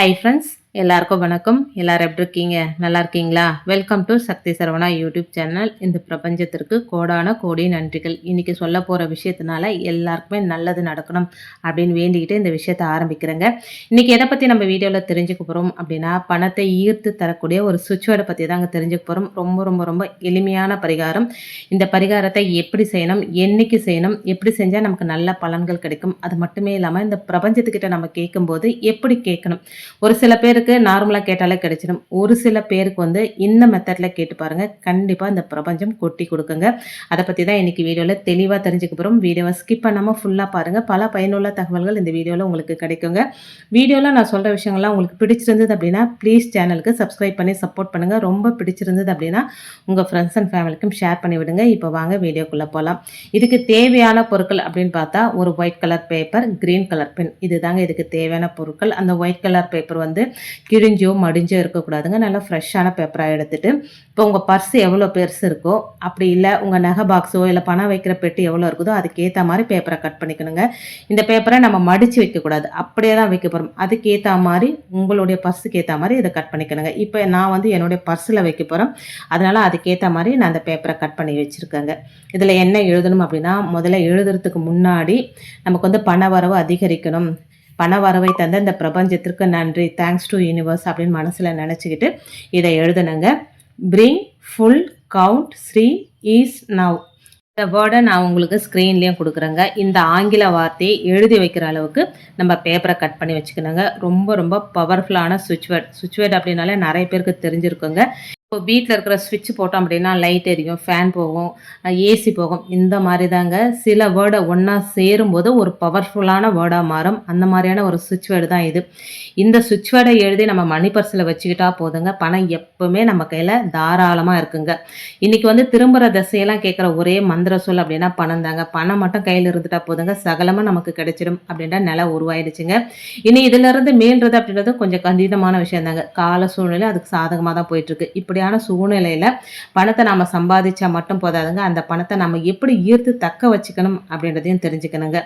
Hi friends எல்லாருக்கும் வணக்கம். எல்லாரும் எப்படி இருக்கீங்க? நல்லா இருக்கீங்களா? Welcome to Sakthi Saravana YouTube channel இந்த பிரபஞ்சத்திற்கு கோடான கோடி நன்றிகள். இன்றைக்கி சொல்ல போகிற விஷயத்தினால எல்லாருக்குமே நல்லது நடக்கணும் அப்படின்னு வேண்டிக்கிட்டு இந்த விஷயத்தை ஆரம்பிக்கிறேங்க. இன்றைக்கி எதை பற்றி நம்ம வீடியோவில் தெரிஞ்சுக்க போகிறோம் அப்படின்னா பணத்தை ஈர்த்து தரக்கூடிய ஒரு சுவிட்சோட பற்றி தாங்க தெரிஞ்சுக்க போகிறோம் ரொம்ப ரொம்ப ரொம்ப எளிமையான பரிகாரம். இந்த பரிகாரத்தை எப்படி செய்யணும்? என்னைக்கு செய்யணும்? எப்படி செஞ்சால் நமக்கு நல்ல பலன்கள் கிடைக்கும்? அது மட்டுமே இல்லாமல் இந்த பிரபஞ்சத்துக்கிட்ட நம்ம கேட்கும்போது எப்படி கேட்கணும்? ஒரு சில பேர் பேருக்கு நார்மலாக கேட்டாலே கிடைச்சிடும் ஒரு சில பேருக்கு வந்து இந்த மெத்தடில் கேட்டு பாருங்கள் கண்டிப்பாக இந்த பிரபஞ்சம் கொட்டி கொடுக்குங்க. அதை பற்றி தான் இன்றைக்கி வீடியோவில் தெளிவாக தெரிஞ்சுக்க போகிறோம் வீடியோவை ஸ்கிப் பண்ணாமல் ஃபுல்லாக பாருங்கள் பல பயனுள்ள தகவல்கள் இந்த வீடியோவில் உங்களுக்கு கிடைக்குங்க. வீடியோவில் நான் சொல்கிற விஷயங்கள்லாம் உங்களுக்கு பிடிச்சிருந்தது அப்படின்னா ப்ளீஸ் சேனலுக்கு சப்ஸ்கிரைப் பண்ணி சப்போர்ட் பண்ணுங்கள் ரொம்ப பிடிச்சிருந்தது அப்படின்னா உங்கள் ஃப்ரெண்ட்ஸ் அண்ட் ஃபேமிலிக்கும் ஷேர் பண்ணி விடுங்க. இப்போ வாங்க வீடியோக்குள்ளே போகலாம் இதுக்கு தேவையான பொருட்கள் அப்படின்னு பார்த்தா ஒரு white colour paper green colour pen இதுதாங்க இதுக்கு தேவையான பொருட்கள். அந்த ஒயிட் கலர் பேப்பர் வந்து கிழிஞ்சோ மடிஞ்சோ இருக்கக்கூடாதுங்க. நல்லா ஃப்ரெஷ்ஷான பேப்பராக எடுத்துகிட்டு இப்போ உங்கள் பர்ஸ் எவ்வளோ பெருசு இருக்கோ அப்படி இல்லை உங்கள் நகை பாக்ஸோ இல்லை பணம் வைக்கிற பெட்டி எவ்வளோ இருக்குதோ அதுக்கேற்ற மாதிரி பேப்பரை கட் பண்ணிக்கணுங்க. இந்த பேப்பரை நம்ம மடித்து வைக்கக்கூடாது. அப்படியே தான் வைக்க போகிறோம் அதுக்கேற்ற மாதிரி உங்களுடைய பர்ஸுக்கு ஏற்ற மாதிரி இதை கட் பண்ணிக்கணுங்க. இப்போ நான் வந்து என்னுடைய பர்ஸில் வைக்க போகிறோம் அதனால் அதுக்கேற்ற மாதிரி நான் அந்த பேப்பரை கட் பண்ணி வச்சுருக்கேங்க. இதில் என்ன எழுதணும் அப்படின்னா முதல்ல எழுதுறதுக்கு முன்னாடி நமக்கு வந்து பண வரவு அதிகரிக்கணும். பண வரவை தந்த இந்த பிரபஞ்சத்திற்கு நன்றி. தேங்க்ஸ் டு யூனிவர்ஸ் அப்படின்னு மனசில் நினச்சிக்கிட்டு இதை எழுதுனங்க. Bring full count Sri is now இந்த வேர்டை நான் உங்களுக்கு ஸ்க்ரீன்லேயும் கொடுக்குறேங்க. இந்த ஆங்கில வார்த்தையை எழுதி வைக்கிற அளவுக்கு நம்ம பேப்பரை கட் பண்ணி வச்சுக்கணுங்க. ரொம்ப ரொம்ப பவர்ஃபுல்லான சுவிட்ச் வேர்ட் சுவிட்ச் வேர்ட் அப்படின்னாலே நிறைய பேருக்கு தெரிஞ்சிருக்குங்க. இப்போ வீட்டில் இருக்கிற சுவிட்ச் போட்டோம் அப்படின்னா லைட் எரியும் ஃபேன் போகும் ஏசி போகும். இந்த மாதிரி தாங்க சில வேர்டை ஒன்றா சேரும்போது ஒரு பவர்ஃபுல்லான வேர்டாக மாறும். அந்த மாதிரியான ஒரு சுவிட்ச் வேர்டு தான் இது. இந்த சுவிட்ச் வேர்டை எழுதி நம்ம மணி பர்ஸில் வச்சுக்கிட்டா போதுங்க. பணம் எப்போவுமே நம்ம கையில் தாராளமாக இருக்குங்க. இன்றைக்கி வந்து திரும்புகிற திசையெல்லாம் கேட்குற ஒரே மந்திர சொல் அப்படின்னா பணம் தாங்க. பணம் மட்டும் கையில் இருந்துட்டா போதுங்க. சகலமாக நமக்கு கிடைச்சிடும் அப்படின்ற நிலை உருவாயிடுச்சுங்க. இனி இதிலிருந்து மீள்றது அப்படின்றது கொஞ்சம் கடினமான விஷயம் தாங்க கால சூழ்நிலை அதுக்கு சாதகமாக தான் போயிட்டுருக்கு இப்படியான சூழ்நிலையில் பணத்தை நாம் சம்பாதிச்சா மட்டும் போதாதுங்க. அந்த பணத்தை நம்ம எப்படி ஈர்த்து தக்க வச்சுக்கணும் அப்படின்றதையும் தெரிஞ்சுக்கணுங்க.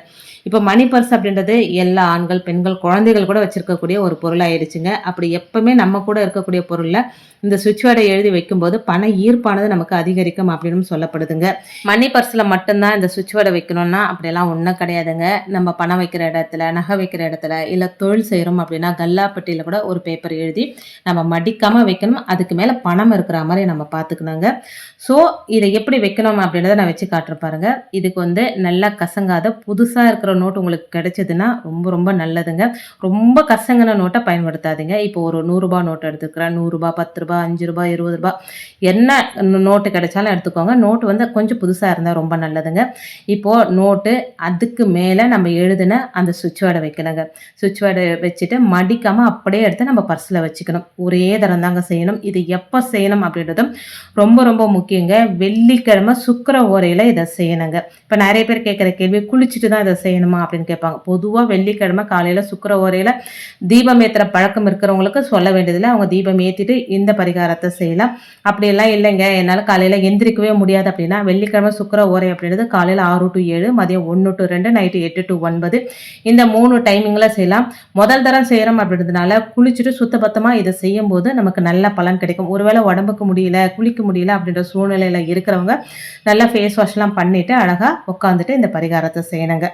இப்போ மணி பர்ஸ் அப்படின்றது எல்லா ஆண்கள் பெண்கள் குழந்தைகள் கூட வச்சிருக்கக்கூடிய ஒரு பொருளாயிடுச்சுங்க. அப்படி எப்பவுமே நம்ம கூட இருக்கக்கூடிய பொருளில் இந்த சுவிட்ச் வேர்டை எழுதி வைக்கும்போது பண ஈர்ப்பானது நமக்கு அதிகரிக்கும் அப்படின்னு சொல்லப்படுதுங்க. மணி பர்ஸில் மட்டும்தான் இந்த சுவிட்ச் வேர்டை வைக்கணும்னா அப்படியெல்லாம் ஒன்றும் கிடையாதுங்க. நம்ம பணம் வைக்கிற இடத்துல நகை வைக்கிற இடத்துல இல்லை தொழில் செய்கிறோம் அப்படின்னா கல்லாப்பட்டியில் கூட ஒரு பேப்பர் எழுதி நம்ம மடிக்காமல் வைக்கணும். அதுக்கு மேலே பணம் இருக்கிற மாதிரி நம்ம பார்த்துக்கணுங்க ஸோ இதை எப்படி வைக்கணும் அப்படின்றத நான் வச்சு காட்டுறேன் பாருங்க. இதுக்கு வந்து நல்லா கசங்காத புதுசாக இருக்கிற நோட் உங்களுக்கு கிடைச்சதுன்னா ரொம்ப ரொம்ப நல்லதுங்க. ரொம்ப கசங்கின நோட்டை பயன்படுத்தாதீங்க. இப்போ ஒரு நூறுரூபா நோட்டு எடுத்துக்கிறேன். நூறுரூபா பத்து ரூபா அஞ்சு ரூபா இருபது ரூபா என்ன நோட்டு கிடைச்சாலும் எடுத்துக்கோங்க. நோட்டு வந்து கொஞ்சம் புதுசாக இருந்தால் ரொம்ப நல்லதுங்க. இப்போது நோட்டு அதுக்கு மேலே நம்ம எழுதின அந்த சுவிட்ச் வேர்டை வைக்கணுங்க. சுவிட்ச் வேர்டை வச்சுட்டு மடிக்காமல் அப்படியே எடுத்து நம்ம பர்ஸில் வச்சுக்கணும். ஒரே தரம் தாங்க செய்யணும். இது எப்போ செய்யணும் அப்படின்றதும் ரொம்ப ரொம்ப முக்கியங்க. வெள்ளிக்கிழமை சுக்கர ஓரையில் இதை செய்யணுங்க. இப்போ நிறைய பேர் கேட்குற கேள்வி குளிச்சுட்டு தான் இதை செய்யணுமா அப்படின்னு கேட்பாங்க. பொதுவாக வெள்ளிக்கிழமை காலையில் சுக்கர ஓரையில் தீபம் ஏற்றுற பழக்கம் இருக்கிறவங்களுக்கு சொல்ல வேண்டியதில்லை. அவங்க தீபம் ஏற்றிட்டு இந்த பரிகாரத்தை செய்யலாம். அப்படியெல்லாம் இல்லைங்க. என்னால் காலையில் எந்திரிக்கவே முடியாது அப்படின்னா வெள்ளிக்கிழமை சுக்கர ஓரை அப்படின்றது காலையில் ஆறு டு ஏழு மதியம் ஒன்று டு ரெண்டு நைட்டு எட்டு டு ஒன்பது. இந்த மூணு டைமிங்கில் செய்யலாம். முதல் தரம் செய்கிறோம் அப்படின்றதுனால குளிச்சுட்டு சுத்தபத்தமாக இதை செய்யும்போது நமக்கு நல்ல பலன் கிடைக்கும். ஒருவேளை உடம்புக்கு முடியல குளிக்க முடியல அப்படின்ற சூழ்நிலையில் இருக்கிறவங்க நல்லா ஃபேஸ் வாஷ்லாம் பண்ணிவிட்டு அழகாக உட்காந்துட்டு இந்த பரிகாரத்தை செய்யணுங்க.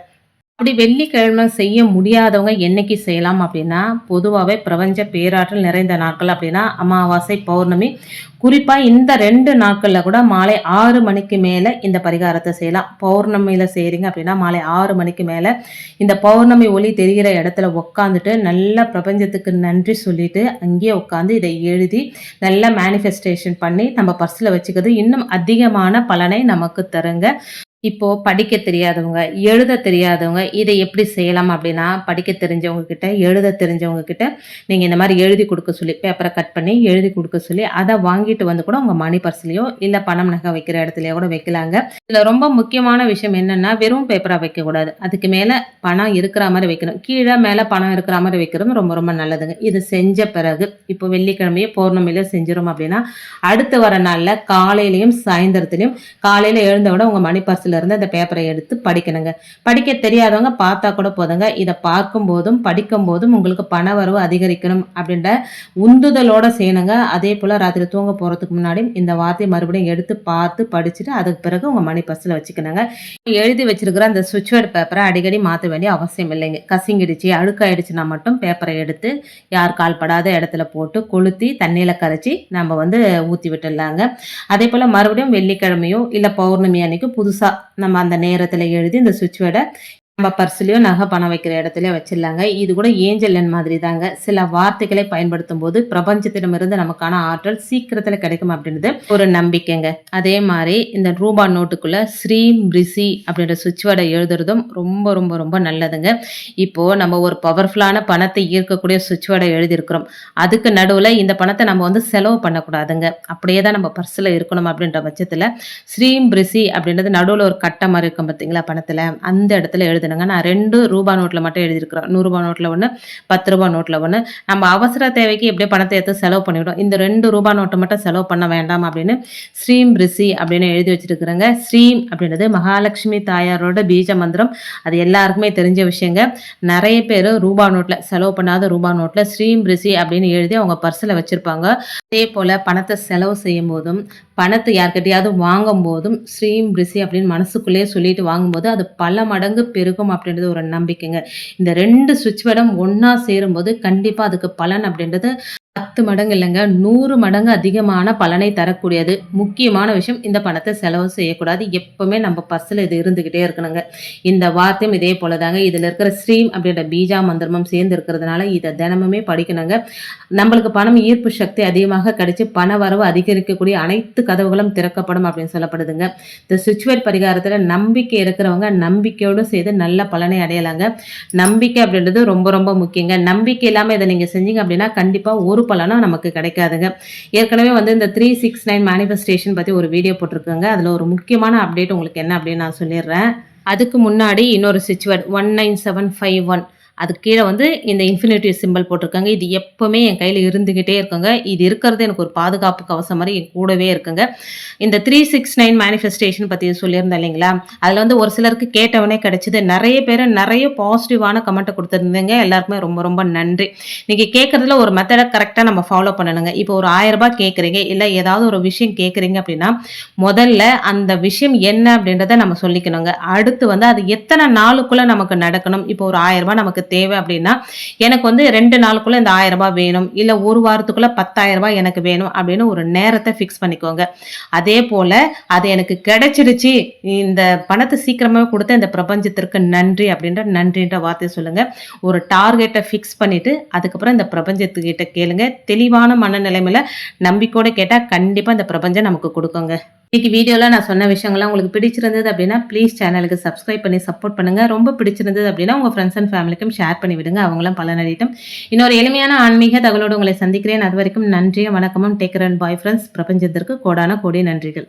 அப்படி வெள்ளிக்கிழமை செய்ய முடியாதவங்க என்னைக்கு செய்யலாம் அப்படின்னா பொதுவாகவே பிரபஞ்ச பேராற்றல் நிறைந்த நாட்கள் அப்படின்னா அமாவாசை பௌர்ணமி. குறிப்பாக இந்த ரெண்டு நாட்களில் கூட மாலை ஆறு மணிக்கு மேலே இந்த பரிகாரத்தை செய்யலாம். பௌர்ணமியில் செய்கிறீங்க அப்படின்னா மாலை ஆறு மணிக்கு மேலே இந்த பௌர்ணமி ஒளி தெரிகிற இடத்துல உட்காந்துட்டு நல்ல பிரபஞ்சத்துக்கு நன்றி சொல்லிட்டு அங்கேயே உட்காந்து இதை எழுதி நல்ல மேனிஃபெஸ்டேஷன் பண்ணி நம்ம பர்ஸில் வச்சுக்கிறது இன்னும் அதிகமான பலனை நமக்கு தருங்க. இப்போ படிக்க தெரியாதவங்க எழுத தெரியாதவங்க இதை எப்படி செய்யலாம் அப்படின்னா படிக்க தெரிஞ்சவங்க கிட்ட எழுத தெரிஞ்சவங்க கிட்ட நீங்கள் இந்த மாதிரி எழுதி கொடுக்க சொல்லி பேப்பரை கட் பண்ணி எழுதி கொடுக்க சொல்லி அதை வாங்கிட்டு வந்து கூட உங்கள் மணி பர்ஸ்லையோ இல்லை பணம் நகை வைக்கிற இடத்துலையோ கூட வைக்கலாங்க. இதில் ரொம்ப முக்கியமான விஷயம் என்னென்னா வெறும் பேப்பராக வைக்கக்கூடாது அதுக்கு மேலே பணம் இருக்கிற மாதிரி வைக்கணும். கீழே மேலே பணம் இருக்கிற மாதிரி வைக்கிறது ரொம்ப ரொம்ப நல்லதுங்க. இது செஞ்ச பிறகு இப்போ வெள்ளிக்கிழமையோ பௌர்ணமியில செஞ்சிடும் அப்படின்னா அடுத்து வர நாளில் காலையிலையும் சாயந்தரத்துலையும் காலையில் எழுந்த விட உங்கள் மணி பர்ஸில் பர்ஸ்ல இருந்து அந்த பேப்பரை எடுத்து படிக்கணுங்க. படிக்க தெரியாதவங்க பார்த்தா கூட போதுங்க. இதை பார்க்கும் போதும் படிக்கும் போதும் உங்களுக்கு பண வரவு அதிகரிக்கணும் அப்படின்ற உந்துதலோட செய்யணுங்க. அதே போல் ராத்திரி தூங்க போகிறதுக்கு முன்னாடி இந்த வார்த்தையை மறுபடியும் எடுத்து பார்த்து படிச்சுட்டு அதுக்கு பிறகு உங்கள் மணி பர்ஸில் வச்சுக்கணுங்க. எழுதி வச்சிருக்கிற அந்த சுவிட்ச் பேப்பரை அடிக்கடி மாற்ற வேண்டிய அவசியம் இல்லைங்க. கசிங்கிடுச்சு அழுக்காயிடுச்சுன்னா மட்டும் பேப்பரை எடுத்து யார் கால்படாத இடத்துல போட்டு கொளுத்தி தண்ணியில் கரைச்சி நம்ம வந்து ஊற்றி விட்டுடலாங்க. அதே போல் மறுபடியும் வெள்ளிக்கிழமையோ இல்லை பௌர்ணமி அன்னைக்கு புதுசாக நம்ம அந்த நேரத்தில் எழுதி இந்த சுவிட்ச் வேர்டை நம்ம பர்ஸ்லயோ நகை பணம் வைக்கிற இடத்துல வச்சிடலாங்க. இது கூட ஏஞ்சல் எண் மாதிரி தாங்க சில வார்த்தைகளை பயன்படுத்தும் போது பிரபஞ்சத்திடமிருந்து நமக்கான ஆற்றல் சீக்கிரத்தில் கிடைக்கும் அப்படின்றது ஒரு நம்பிக்கைங்க. அதே மாதிரி இந்த ரூபா நோட்டுக்குள்ள ஸ்ரீம் ரிஷி அப்படின்ற சுவிட்ச் வேர்டை எழுதுறதும் ரொம்ப ரொம்ப ரொம்ப நல்லதுங்க. இப்போ நம்ம ஒரு பவர்ஃபுல்லான பணத்தை ஈர்க்கக்கூடிய சுவிட்ச் வேர்டை எழுதியிருக்கிறோம். அதுக்கு நடுவில் இந்த பணத்தை நம்ம வந்து செலவு பண்ணக்கூடாதுங்க. அப்படியே தான் நம்ம பர்ஸில் இருக்கணும் அப்படின்ற பட்சத்தில் ஸ்ரீம் ரிஷி அப்படின்றது நடுவில் ஒரு கட்டமாக இருக்கும் பார்த்தீங்களா பணத்தில்? அந்த இடத்துல எழுதுனுங்க நான் ரெண்டு ரூபா நோட்டில் மட்டும் எழுதியிருக்கிறேன். நூறுரூபா நோட்டில் ஒன்று பத்து ரூபா நோட்டில் ஒன்று நம்ம அவசர தேவைக்கு எப்படியே பணத்தை எடுத்து செலவு பண்ணிவிடும் இந்த ரெண்டு ரூபா நோட்டை மட்டும் செலவு பண்ண வேண்டாம் அப்படின்னு ஸ்ரீம் ரிஷி அப்படின்னு எழுதி வச்சிருக்கிறேங்க. ஸ்ரீம் அப்படின்றது மகாலட்சுமி தாயாரோட பீஜ மந்திரம். அது எல்லாருக்குமே தெரிஞ்ச விஷயங்க. நிறைய பேர் ரூபா நோட்டில் செலவு பண்ணாத ரூபா நோட்டில் ஸ்ரீம் ரிஷி அப்படின்னு எழுதி அவங்க பர்ஸில் வச்சுருப்பாங்க. அதே போல் பணத்தை செலவு செய்யும் போதும் பணத்தை யார்கிட்டையாவது வாங்கும் போதும் ஸ்ரீம் ரிஷி அப்படின்னு மனசுக்குள்ளேயே சொல்லிட்டு வாங்கும்போது அது பல மடங்கு பெருகும். அப்படின்றது ஒரு நம்பிக்கைங்க. இந்த ரெண்டு சுவிட்ச் வேர்டும் ஒன்றா சேரும்போது கண்டிப்பாக அதுக்கு பலன் அப்படின்றது பத்து மடங்கு இல்லைங்க. நூறு மடங்கு அதிகமான பலனை தரக்கூடியது. முக்கியமான விஷயம் இந்த பணத்தை செலவு செய்யக்கூடாது. எப்பவுமே நம்ம பஸ்ஸில் இது இருந்துக்கிட்டே இருக்கணுங்க. இந்த வார்த்தையும் இதே போல தாங்க இதில் இருக்கிற ஸ்ரீம் அப்படின்ற பீஜா மந்திரமும் சேர்ந்து இருக்கிறதுனால இதை தினமுமே படிக்கணுங்க. நம்மளுக்கு பணம் ஈர்ப்பு சக்தி அதிகமாக கிடைச்சி பண வரவு அதிகரிக்கக்கூடிய அனைத்து கதவுகளும் திறக்கப்படும் அப்படின்னு சொல்லப்படுதுங்க. இந்த சுச்சுவேட் பரிகாரத்தில் நம்பிக்கை இருக்கிறவங்க நம்பிக்கையோடு செய்து நல்ல பலனை அடையலாங்க. நம்பிக்கை அப்படின்றது ரொம்ப ரொம்ப முக்கியங்க. நம்பிக்கை இல்லாமல் இதை நீங்கள் செஞ்சீங்க அப்படின்னா கண்டிப்பாக ஒரு பலனும் நமக்கு கிடைக்காதுங்க. ஏற்கனவே வந்து இந்த த்ரீ சிக்ஸ் நைன் மேனிஃபெஸ்டேஷன் பற்றி ஒரு வீடியோ போட்டிருக்கோங்க. அதில் ஒரு முக்கியமான அப்டேட் உங்களுக்கு என்ன அப்படின்னு நான் சொல்லிடுறேன். அதுக்கு முன்னாடி இன்னொரு switchword one nine seven five one அது கீழே வந்து இந்த இன்ஃபினிட்டி சிம்பிள் போட்டிருக்காங்க. இது எப்போவுமே என் கையில் இருந்துக்கிட்டே இருக்குங்க. இது இருக்கிறது எனக்கு ஒரு பாதுகாப்பு கவசம் மாதிரி என் கூடவே இருக்குங்க. இந்த த்ரீ சிக்ஸ் நைன் மேனிஃபெஸ்டேஷன் பற்றி சொல்லியிருந்தேன் இல்லைங்களா? அதில் வந்து ஒரு சிலருக்கு கேட்டவனே கிடைச்சிது. நிறைய பேர் நிறைய பாசிட்டிவான கமெண்ட்டை கொடுத்துருந்தீங்க. எல்லாருக்குமே ரொம்ப ரொம்ப நன்றி. நீங்கள் கேட்குறதுல ஒரு மெத்தடை கரெக்டாக நம்ம ஃபாலோ பண்ணணுங்க. இப்போ ஒரு ஆயிரம் கேட்குறீங்க இல்லை ஏதாவது ஒரு விஷயம் கேட்குறீங்க அப்படின்னா முதல்ல அந்த விஷயம் என்ன அப்படின்றத நம்ம சொல்லிக்கணுங்க. அடுத்து வந்து அது எத்தனை நாளுக்குள்ளே நமக்கு நடக்கணும்? இப்போ ஒரு ஆயிரம் ரூபாய் நமக்கு தேவை அப்படின்னா எனக்கு வந்து ரெண்டு நாளுக்குள்ள இந்த ஆயிரம் ரூபாய் வேணும். இல்லை ஒரு வாரத்துக்குள்ள பத்தாயிரம் ரூபாய் எனக்கு வேணும் அப்படின்னு ஒரு நேரத்தை ஃபிக்ஸ் பண்ணிக்கோங்க. அதே போல அது எனக்கு கிடைச்சிருச்சு இந்த பணத்தை சீக்கிரமாக கொடுத்த இந்த பிரபஞ்சத்திற்கு நன்றி அப்படின்ற நன்றின்ற வார்த்தையை சொல்லுங்க. ஒரு டார்கெட்டை ஃபிக்ஸ் பண்ணிட்டு அதுக்கப்புறம் இந்த பிரபஞ்சத்துக்கிட்ட கேளுங்க. தெளிவான மனநிலைமையில நம்பிக்கையோட கேட்டால் கண்டிப்பாக இந்த பிரபஞ்சம் நமக்கு கொடுக்குங்க. இன்னைக்கு வீடியோவில் நான் சொன்ன விஷயங்கள்லாம் உங்களுக்கு பிடிச்சிருந்தது அப்படின்னா ப்ளீஸ் சேனலுக்கு சப்ஸ்கிரைப் பண்ணி சப்போர்ட் பண்ணுங்க. ரொம்ப பிடிச்சிருந்தது அப்படின்னா உங்கள் ஃப்ரெண்ட்ஸ் அண்ட் ஃபேமிலிக்கும் ஷேர் பண்ணி விடுங்க. அவங்களும் பலனடையட்டும் இன்னொரு எளிமையான ஆன்மீக தகவலோடு உங்களை சந்திக்கிறேன். அது வரைக்கும் நன்றியும் வணக்கமும். டேக்கர் அண்ட் பாய் ஃப்ரெண்ட்ஸ் பிரபஞ்சத்திற்கு கோடான கோடி நன்றிகள்.